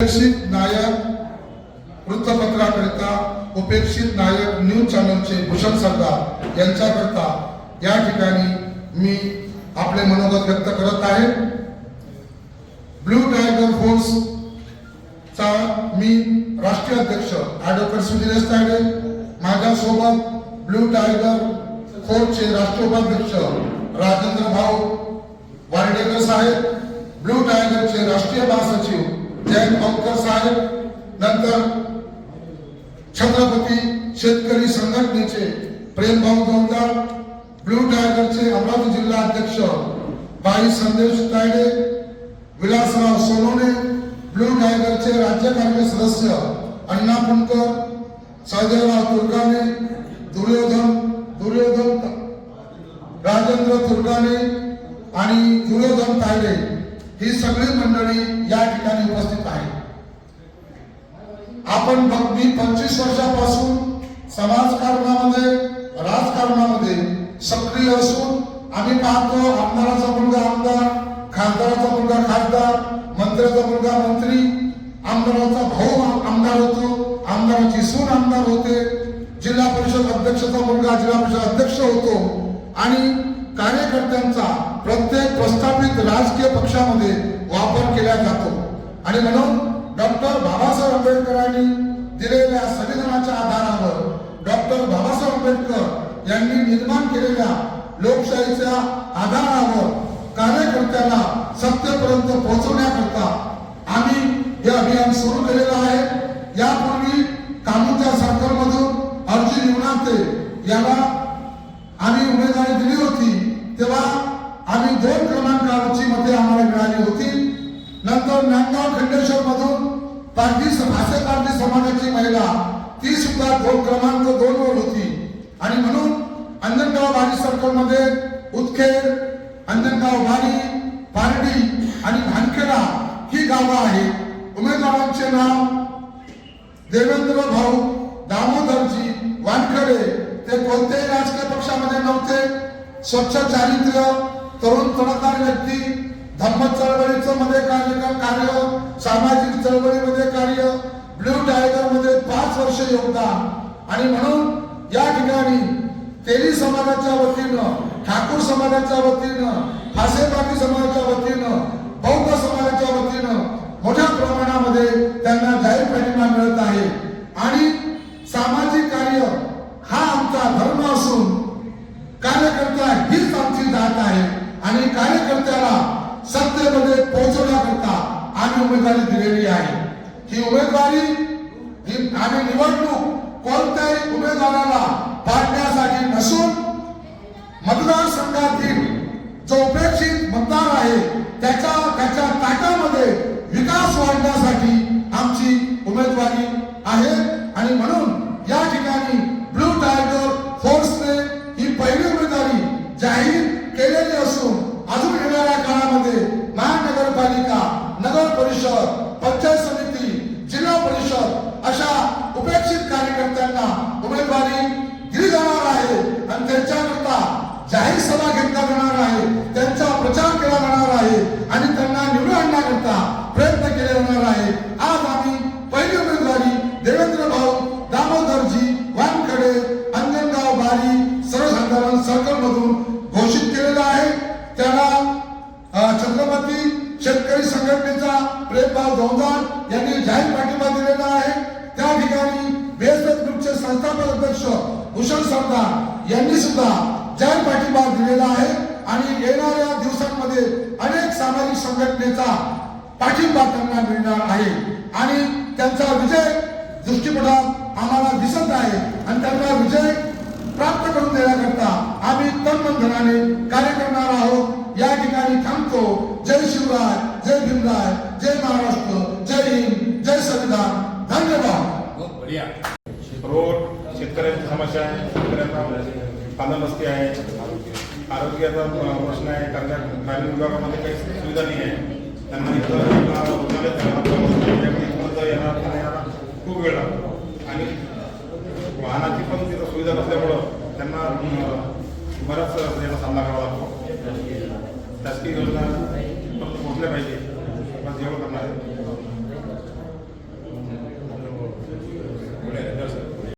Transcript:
उपेक्षित नायक वृत्तपत्राकरिता उपेक्षित नायक न्यूज चॅनलचे भूषण सरदार यांच्याकरता या ठिकाणी मी आपले मनोगत व्यक्त करत आहे. ब्लू टायगर फोर्स चा मी राष्ट्रीय अध्यक्ष ॲडव्होकेट सुनील तायडे माझ्यासोबत ब्लू टायगर फोर्सचे राष्ट्रीय उपाध्यक्ष राजेंद्र भाऊ वारडेकर साहेब ब्लू टायगरचे राष्ट्रीय जयंत साहेब नंतर छत्रपती शेतकरी संघटनेचे प्रेमभाऊ गौंदाळ ब्लू टायगरचे अमरावती जिल्हा अध्यक्ष बाई संदेश तायडे विलासराव सोनोने ब्लू टायगरचे राज्य काँग्रेस सदस्य अण्णा पुणकर सहदेवराव तुर्काने दुर्योधन दुर्योधन राजेंद्र तुर्काने आणि दुर्योधन तायडे. ही सगळी मंडळी या ठिकाणी उपस्थित आहे. आपण मी पंचवीस वर्षापासून समाजकारणामध्ये राजकारणामध्ये सक्रिय असून आम्ही पाहतो आमदाराचा मुलगा आमदार खासदाराचा मुलगा खासदार मंत्र्याचा मुलगा मंत्री आमदाराचा भाऊ आमदार होतो आमदाराची सून आमदार होते जिल्हा परिषद अध्यक्षाचा मुलगा जिल्हा परिषद अध्यक्ष होतो आणि कार्यकर्त्यांचा प्रत्येक प्रस्ताव राजकीय पक्षामध्ये वापर केला जातो. आणि म्हणून डॉक्टर बाबासाहेब आंबेडकरांनी दिलेल्या संविधानाच्या आधारावर डॉक्टर बाबासाहेब आंबेडकर यांनी निर्माण केलेल्या लोकशाहीच्या आधारावर कार्यकर्त्यांना सत्तेपर्यंत पोहोचवण्याकरता आम्ही हे अभियान सुरू केलेलं आहे. यापूर्वी कामूच्या सरकारमधून अर्जुन निवनाते याला आम्ही उमेदवारी दिली होती. तेव्हा आम्ही दोन क्रमांकावरची मते आम्हाला मिळाली होती. नंतर नांदगाव खंडेश्वर मधून पारधी भाषे पारधी समाजाची महिला ती सुद्धा दोन क्रमांक दोन वर होती. आणि म्हणून अंजनगाव बारी सर्कलमध्ये उदखेड अंजनगाव बारी पारडी आणि भानखेडा ही गावं आहेत. उमेदवारांचे नाव देवेंद्र भाऊ दामोदरजी वानखडे. ते कोणत्याही राजकीय पक्षामध्ये नव्हते. स्वच्छ चारित्र्य तरुण तडकार व्यक्ती धम्म चळवळीचं मध्ये कार्य कार्य सामाजिक चळवळीमध्ये कार्य ब्ल्यू टायगरमध्ये पाच वर्ष योगदान. आणि म्हणून या ठिकाणी तेली समाजाच्या वतीनं ठाकूर समाजाच्या वतीनं फासेपाटी समाजाच्या वतीनं कार्यकर्त्याला सत्तेमध्ये पोहोचवण्याकरता आम्ही उमेदवारी दिलेली आहे. ही उमेदवारी आम्ही निवडणूक कोणत्याही उमेदवाराला पाडण्यासाठी नसून मतदारसंघातील जो उपेक्षित मतदार आहे त्याच्या त्याच्या ताटामध्ये विकास वाढण्यासाठी परिषद पंचायत समिती जिल्हा परिषद अशा उपेक्षित कार्यकर्त्यांना उमेदवारी दिली जाणार आहे. आणि त्यांच्याकरता जाहीर सभा घेतली संघटनेचा प्रेमभाव गौदान यांनी जाहीर पाठिंबा दिलेला आहे. त्या ठिकाणी बेसबेस ग्रुपचे संस्थापक अध्यक्ष भूषण सरदार यांनी सुद्धा जाहीर पाठिंबा दिलेला आहे. आणि येणाऱ्या दिवसांमध्ये अनेक सामाजिक संघटनेचा पाठिंबा त्यांना मिळणार आहे. आणि त्यांचा विजय दृष्टीपटात आम्हाला दिसत आहे. आणि त्यांना विजय प्राप्त करून देण्याकरता आम्ही तन मन धनाने कार्य करणार आहोत. या ठिकाणी थांबतो. कांदामस्ती आहे. आरोग्याचा प्रश्न आहे. कारण त्या ग्रामीण विभागामध्ये काही सुविधा नाही आहे. त्यांना खूप वेळ लागतो. आणि वाहनाची पण तिथं सुविधा नसल्यामुळं त्यांना बराच याचा सामना करावा लागतो. शासकीय योजना फक्त पोहोचल्या पाहिजे. जेवण करणार आहे.